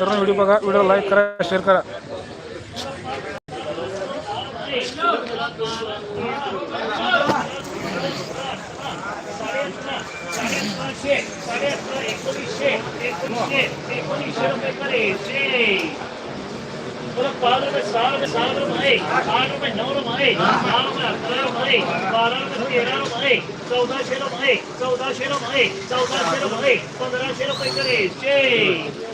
तर व्हिडिओ बघा video like करा शेअर करा. पाच रुपये सहा रुपये सात रुपये आठ रुपये नऊ रुपये दहा रुपये अकरा रुपये बारा रुपये तेरा रुपये चौदाशे रुपये चौदाशे रुपये चौदाशे रुपये पंधराशे रुपये करायचे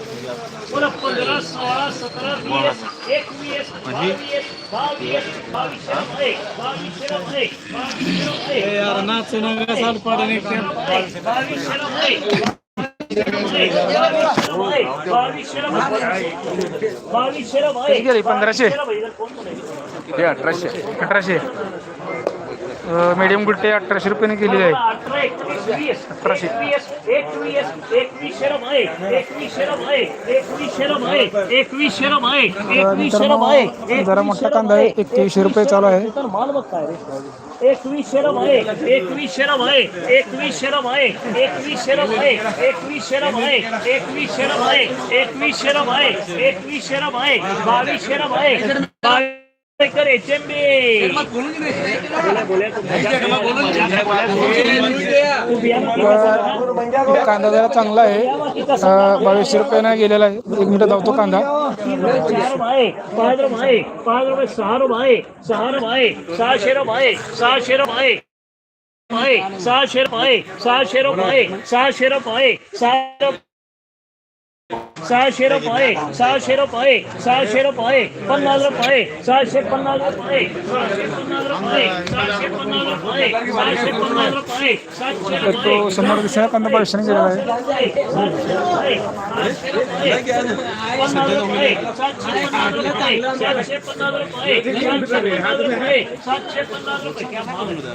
યાર ના સુનાંગા સાલ પડે ને पंधराशे ते अठराशे अठराशे मीडियम गुट्टे अठराशे रुपयाने केलेली आहे अठराशे एकवीस वीस अठराशे. एकवीस एकवीसशे रुपये एकवीसशे रुपये एकवीसशे रुपये एकवीसशे एकवीसशे रुपये मित्रांनो जरा मोठा कांदा आहे एकवीसशे रुपये चालू आहे तर माल बघताय रे एकवीसशे रुपये एकवीसशे रुपये एकवीसशे रुपये एकवीसशे रुपये एकवीसशे रुपये आहे रुपये एकवीसशे रुपये एकवीसशे रुपये बावीसशे रुपये बावीस करे चेंबे कांदा जरा चांगला आहे. बावीसशे रुपयाने गेलेला आहे. एक मिनिट धावतो कांदा. चार रुपये पाच रुपये पाच रुपये सहा रुपये सहा रुपये सहाशे रुपये सहाशे रुपये सहाशे रुपये सहाशे रुपये सहाशे रुपये सहा रुपये सहाशे रुपये सहाशे रुपये सहाशे रुपये पन्नास रुपये सहाशे पन्नास रुपये सहाशे पन्नास रुपये सहाशे पन्नास रुपये सहाशे पन्नास रुपये सातशे तर तो समोर दिसणारा कांदा बावीसशेने गेलेला आहे?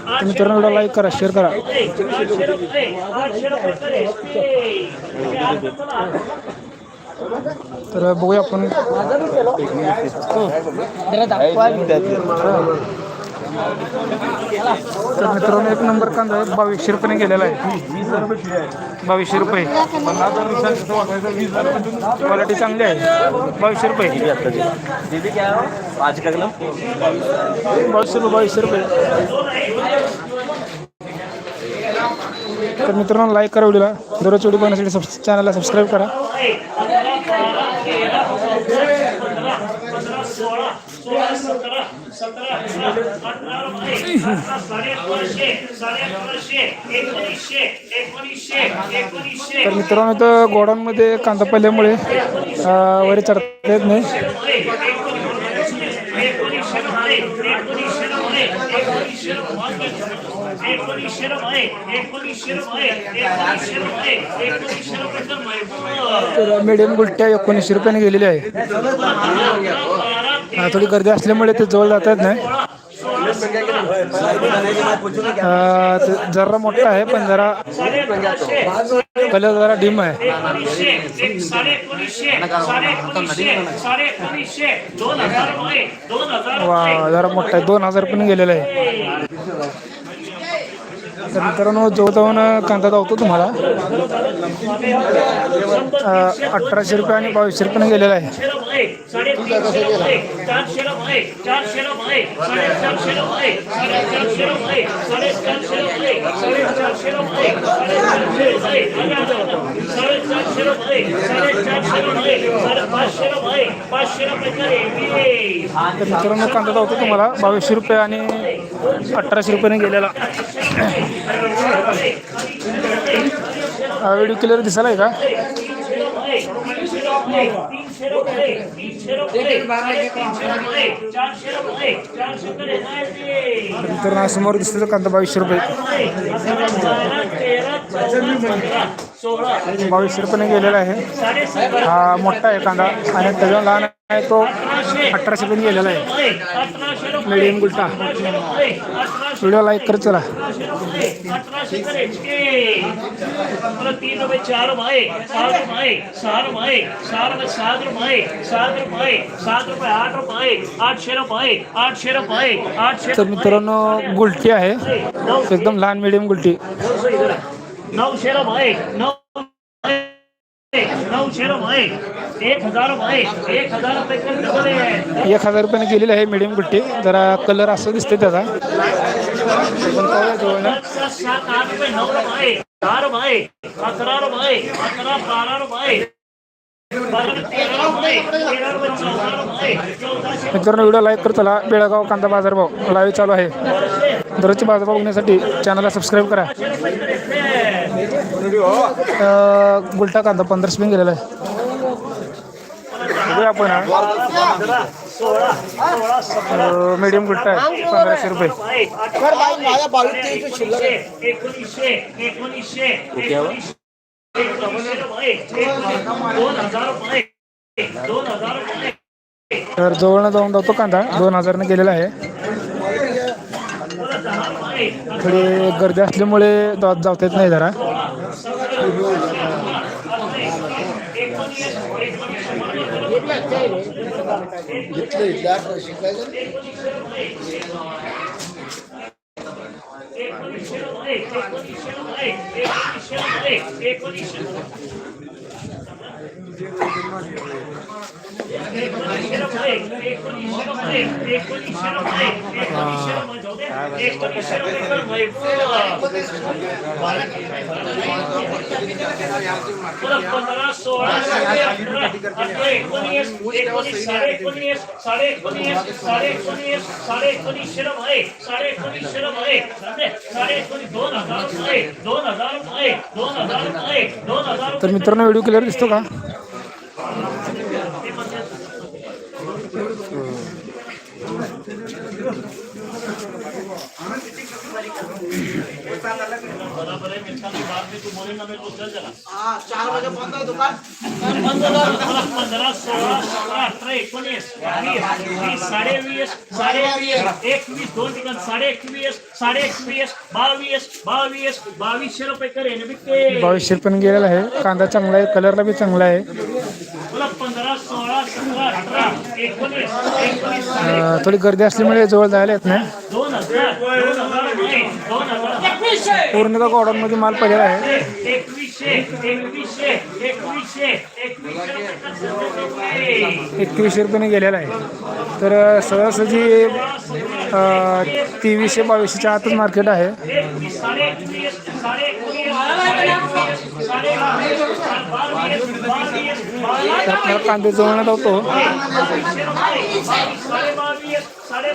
तर मित्रांनो लाईक करा शेअर करा. तर बघूया आपण. तर मित्रांनो एक नंबर कांदा बावीसशे रुपये गेलेला आहे. बावीसशे रुपये. क्वालिटी चांगली आहे. बावीसशे रुपये. बावीसशे रुपये बावीसशे रुपये. तर मित्रांनो लाईक करा व्हिडिओला दररोज व्हिडिओ पाहण्यासाठी सबस चॅनलला सबस्क्राईब करा. तर मित्रांनो तर गोडांमध्ये कांदा पाल्यामुळे वरी चढता येत नाही. मिडियम गुलट्या एकोणीसशे रुपयाने गेलेली आहे. थोडी गर्दी असल्यामुळे ते जवळ जाता येत नाही जरा मोठा आहे पण जरा कलर जरा डिम आहे. वा जरा मोठा आहे दोन हजार पण गेलेला आहे. तर मित्रांनो जवळजवळ कांदा दावतो तुम्हाला. अठराशे रुपये आणि बावीसशे रुपये गेलेला आहे. मित्रांनो कांदा दावतो तुम्हाला. बावीसशे रुपये आणि अठराशे रुपयाने गेलेला. हा व्हिडिओ क्लिअर दिसायला आहे का? तर समोर दिसत कांदा बावीसशे रुपये. बावीसशे रुपये गेलेला आहे. हा मोठा आहे कांदा आणि त्याच्या लहान आहे तो अठराशे पण गेलेला आहे मिडियम गुलटा व्हिडिओ लाईक कर चला तीन रुपये आठ रुपये आठ आठ शेर रुपये आठ तर मित्रांनो गुलटी आहे एकदम लहान मिडियम गुलटी नऊ शेर आहे नऊ नऊशे रुपये. एक हजार रुपये. एक हजार रुपये कर डबल आहे. एक हजार रुपयाने गेलेली आहे मिडियम गुट्टी. जरा कलर असं दिसते त्याचा. सात आठ रुपये नऊ रुपये. दहा रुपये अकरा रुपये अकरा बारा रुपये. मित्रांनो व्हिडिओ लाईक कर चला. बेळगाव कांदा बाजारभाव लाईव्ह चालू आहे. दररोजचे बाजारभाव बघण्यासाठी चॅनलला सबस्क्राईब करा. गुलटा कांदा पंधरा स्पिन गेलेला आहे. बघूया आपण मीडियम गुट्टा आहे पंधराशे रुपये. तर जवळनं जाऊन जातो कांदा दोन हजारनं गेलेला आहे. थोडी गर्दी असल्यामुळे जाता येत नाही जरा. एकोणीसशे तर मित्रांनो व्हिडिओ क्लिअर दिसतो का बराबर है मिलता नहीं बाद में तू बोले ना मेरे को चल चला हाँ चार बजे बंद है दुकान. पंधरा सोळा सतरा अठरा एकोणीस वीस वीस साडे वीस साडे वीस एकवीस दोन ठिकाण साडे एकवीस साडे एकवीस बावीस बावीस बावीसशे रुपये करे ना बिकते बावीसशे गेलेला आहे. कांदा चांगला आहे कलरला बी चांगला आहे. पंधरा सोळा सतरा अठरा एकोणीस थोडी गर्दी असल्यामुळे जवळ जायला येत नाही दोन हजार दोन हजार रुपये दोन हजार पूर्णतः गोडाऊनमध्ये माल पडलेला आहे. एकवीसशे रुपये रुपयाने गेलेला आहे. तर अं, सहजासहजी तेवीसशे बावीसशेच्या आतच मार्केट आहे. आपल्याला कांदे जवळ होतो साडे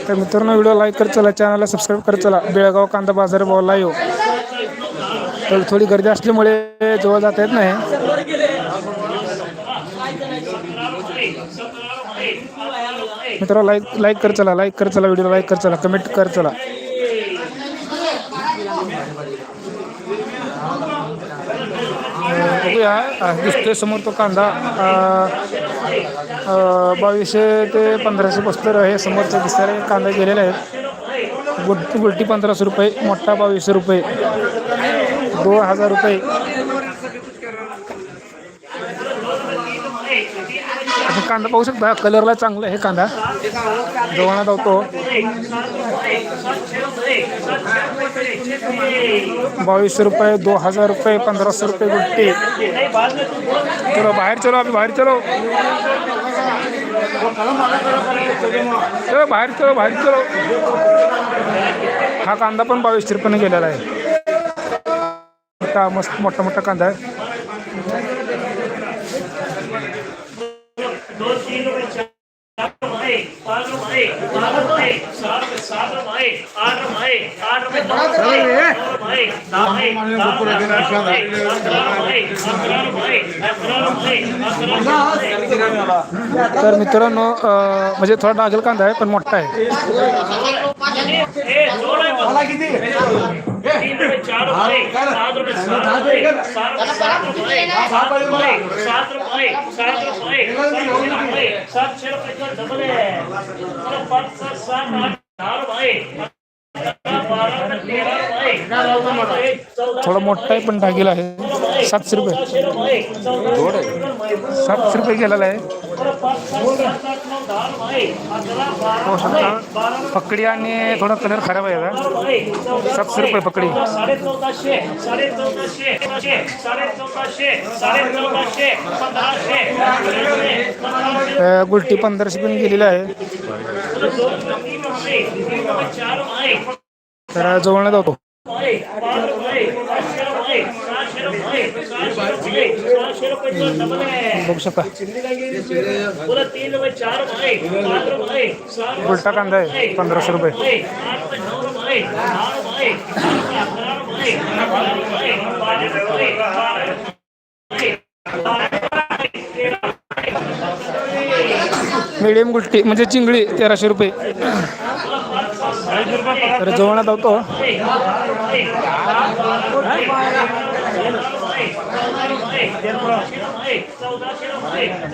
तर मित्रांनो व्हिडिओ लाईक कर चला चॅनलला सबस्क्राईब कर चला. बेळगाव कांदा बाजार भाव लाईव्ह तर थोडी गर्दी असल्यामुळे जवळ जाता येत नाही. मित्र लाईक लाईक कर चला लाईक कर चला व्हिडिओ लाईक कर चला कमेंट कर चला. बघूया दिसतोय समोर तो कांदा. बावीसशे ते पंधराशे बस्तर हे समोरचे दिसणारे कांदा गेलेले आहेत गुट गुलटी पंधराशे रुपये मोठा बावीसशे रुपये. दोन हजार रुपये. कांदा पाहू शकता कलरला चांगला आहे कांदा. जवळ धावतो बावीसशे रुपये दो हजार रुपये पंधराशे रुपये गुट्टी. चलो बाहेर चलो आम्ही बाहेर चलो. चलो बाहेर चलो बाहेर चलो. हा कांदा पण बावीसशे रुपयाने गेलेला आहे. मोठा मस्त मोठा मोठा कांदा आहे. तर मित्रांनो म्हणजे थोडा डागल कांदा आहे पण मोठा आहे. ए दोन आहे मला किती तीन रुपये चार रुपये पाच रुपये सहा रुपये सात रुपये सात रुपये सात रुपये सात रुपये सात रुपये सातशे रुपये सातशे रुपये का डबल आहे मला पाच सात सात आठ दहा रुपये अकरा, बारा तेरा रुपये चौदा रुपये चौदा थोडा मोठा आहे पण डागेला आहे सातशे रुपये. सातशे रुपये. गेलेला आहे. शकता पकडी आणि थोडा कलर खराब आहे का सातशे रुपये पकडी. गुलटी पंधराशे पण गेलेली आहे. तर जवळ जातो माय पाच रुपये पाचशे रुपये सहाशे रुपये सहाशे रुपये सहाशे रुपये डबल आहे बघू शकता उलटा कांदा आहे पंधराशे रुपये मिडियम गुलटी म्हणजे चिंगळी तेराशे रुपये तर जवळ जातो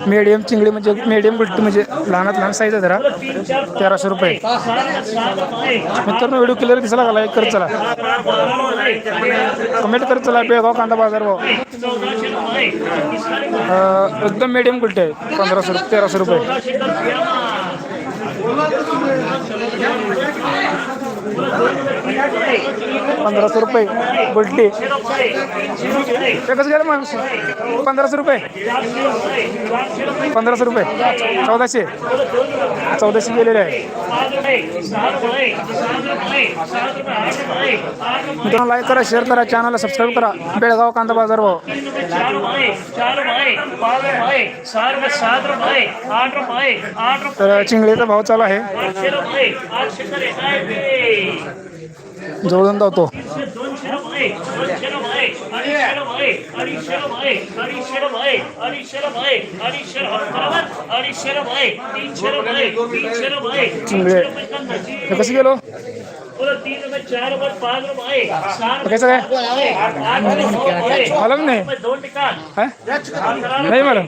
मीडियम चिंगडी म्हणजे मीडियम गुलटी म्हणजे लहानात लहान साईज आहे जरा. तेराशे रुपये. मित्रांनो व्हिडिओ क्लिअर दिसला का लाईक करत चला. कमेंट करत चला बेळगाव कांदा बाजार भाव. एकदम मीडियम गुलटी आहे. पंधराशे रुपये तेराशे रुपये. पंधराशे रुपये. गुलटी ते कसं गेलं मग. पंधराशे रुपये. पंधराशे रुपये. चौदाशे. चौदाशे गेलेले आहे. मित्रांनो लाईक करा शेअर करा चॅनलला सबस्क्राईब करा. बेळगाव कांदा बाजार भाव. तर चिंगळीचा भाव चालू आहे. जवळून जातो कैसे गेलो कैसा है मालूम नाही मालूम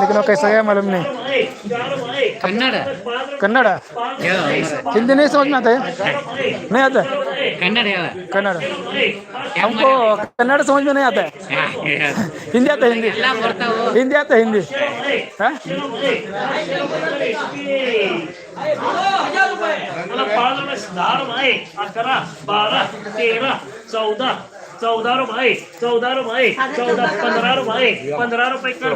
लेकिन कैसा है मालूम नहीं रुपये चार रुपये कन्नड़ पाच रुपये कन्नड़ हिंदी नहीं समझ में आता है नहीं आता है कन्नड़ है कन्नड़ हमको कन्नड़ समझ में नहीं आता है हिंदी आता है हिंदी ಎಲ್ಲ ಬರ್ತಾವು हिंदी आता है हिंदी हाँ? मला पाच रुपये दहा रुपये अकरा बारा तेरा चौदा रुपये चौदा रुपये चौदा पंधरा रुपये पंधरा रुपये कर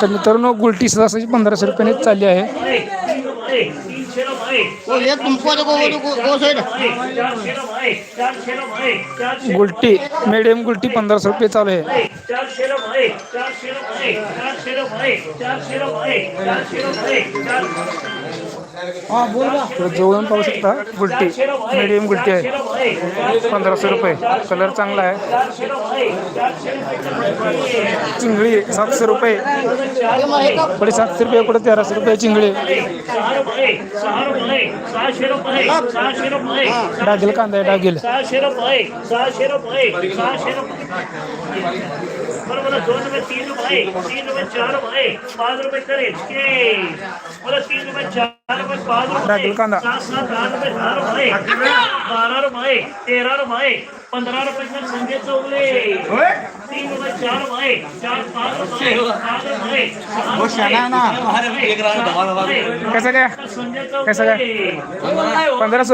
तर मित्रांनो गुलटी सदासाची पंधराशे रुपयाने चालली आहे. गुलटी मीडियम गुलटी पंधराशे रुपये चालू आहे. चारशे तर जवळून पाहू शकता गुलटी. मीडियम गुलटी आहे. पंधराशे रुपये. कलर चांगला आहे. चिंगळी सातशे रुपये. कुठे सातशे रुपये कुठे तेराशे रुपये चिंगळी. डागेल कांदा आहे डागेल. बरोबर दोन रुपये तीन रुपये तीन रुपये चार रुपये पाच रुपये करेल के बरं तीन रुपये चार रुपये पाच रुपये. सात सात आठ रुपये दहा रुपये बारा रुपये तेरा रुपये पंधरा रुपये तर संजय चौगले. तीन चार कसं काय कसं काय?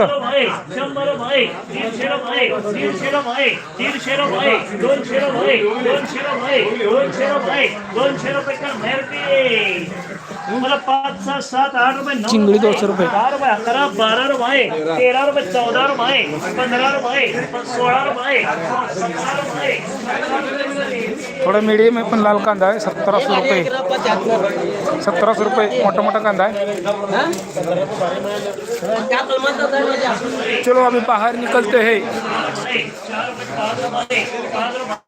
चौगले शंभर रुपये दीडशे रुपये दीडशे रुपये दीडशे रुपये दोनशे दोनशे दोनशे दोनशे रुपये का मेहरती मला पाच सहा सात आठ रुपये नऊ चिंगळी दोनशे रुपये. दहा रुपये अकरा बारा रुपये तेरा रुपये चौदा रुपये पंधरा रुपये सोळा रुपये सतरा रुपये थोडा मीडियम आहे पण लाल कांदा आहे सतराशे रुपये सतराशे रुपये मोठा मोठा कांदा आहे चलो अभी बाहर निकलते हैं चार रुपये पाच रुपये पाच रुपये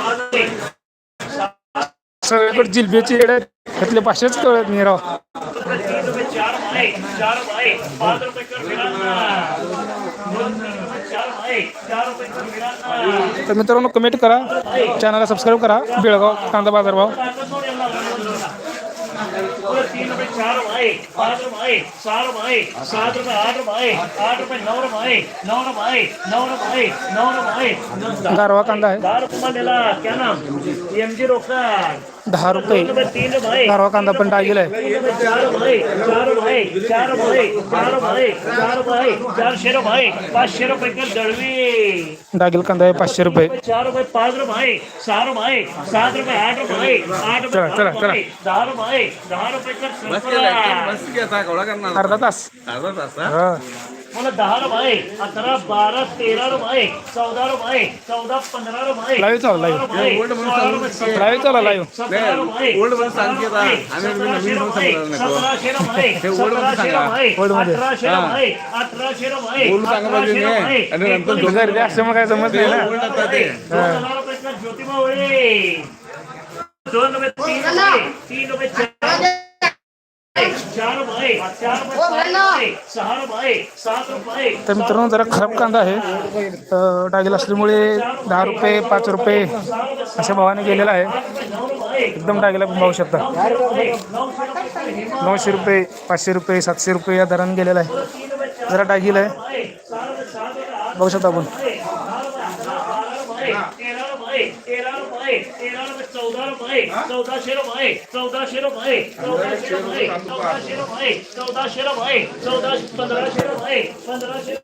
पाच रुपये सगळीकडे जिलबीची रेड आहेत. त्यातले पाचशेच कळत नाही राव तर मित्रांनो कमेंट करा. चॅनलला सबस्क्राईब करा. बेळगाव कांदा बाजार भाव रुपये पाच रुपये सहा रुपये सात रुपये आठ रुपये आठ रुपये नऊ रुपये नऊ रुपये नऊ रुपये नऊ रुपये गारवा कांदा आहे. दहा रुपये दिला क्या नाम? एम जी रोकड दहा रुपये. तीन रुपये गारवा कांदा पण टाकीला आहे. चार रुपये चार रुपये चार रुपये चार रुपये चार रुपये चारशे रुपये पाचशे रुपये कर दळवी. डागिल कांदा आहे पाचशे रुपये. चार रुपये पाच रुपये सहा रुपये सात रुपये आठ रुपये आठ रुपये दहा. रुपये, दहा रुपये दहा रुपये कर केवढा करणार अर्धा तास अर्धा तास हा? हा. मला दहा रुपये अकरा बारा तेरा रुपये चौदा रुपये चौदा पंधरा रुपये Live चालू, live. ओल्ड म्हणून चला लाईव्ह नाही, म्हणून सतरा सांगते आता. रुपये, आम्ही नवीन म्हणून रुपये, सांगणार नाही. सतराशे हे म्हणून सतराशे सांगा. मध्ये. अठराशे हा. ओल्ड सांगा अठराशे नाही. रुपये, आणि नंतर एकोणीसशे असल्यामुळे काय जमत नाही ना ओल्ड आता ते. दोन हजार रुपये ज्योतिबा होळे दोन रुपये तीन रुपये तीन रुपये चार तर मित्रांनो जरा खराब कांदा आहे. डागिल असल्यामुळे दहा रुपये पाच रुपये अशा भावाने गेलेला आहे. एकदम डागीला पण पाहू शकता. नऊशे रुपये पाचशे रुपये सातशे रुपये या दराने गेलेला आहे. जरा डागील आहे. बघू शकता आपण तेरा रुपये तेरा रुपये तेरा रुपये चौदा रुपये चौदाशे रुपये चौदाशे रुपये चौदाशे रुपये चौदाशे रुपये चौदाशे रुपये चौदाशे पंधराशे रुपये पंधराशे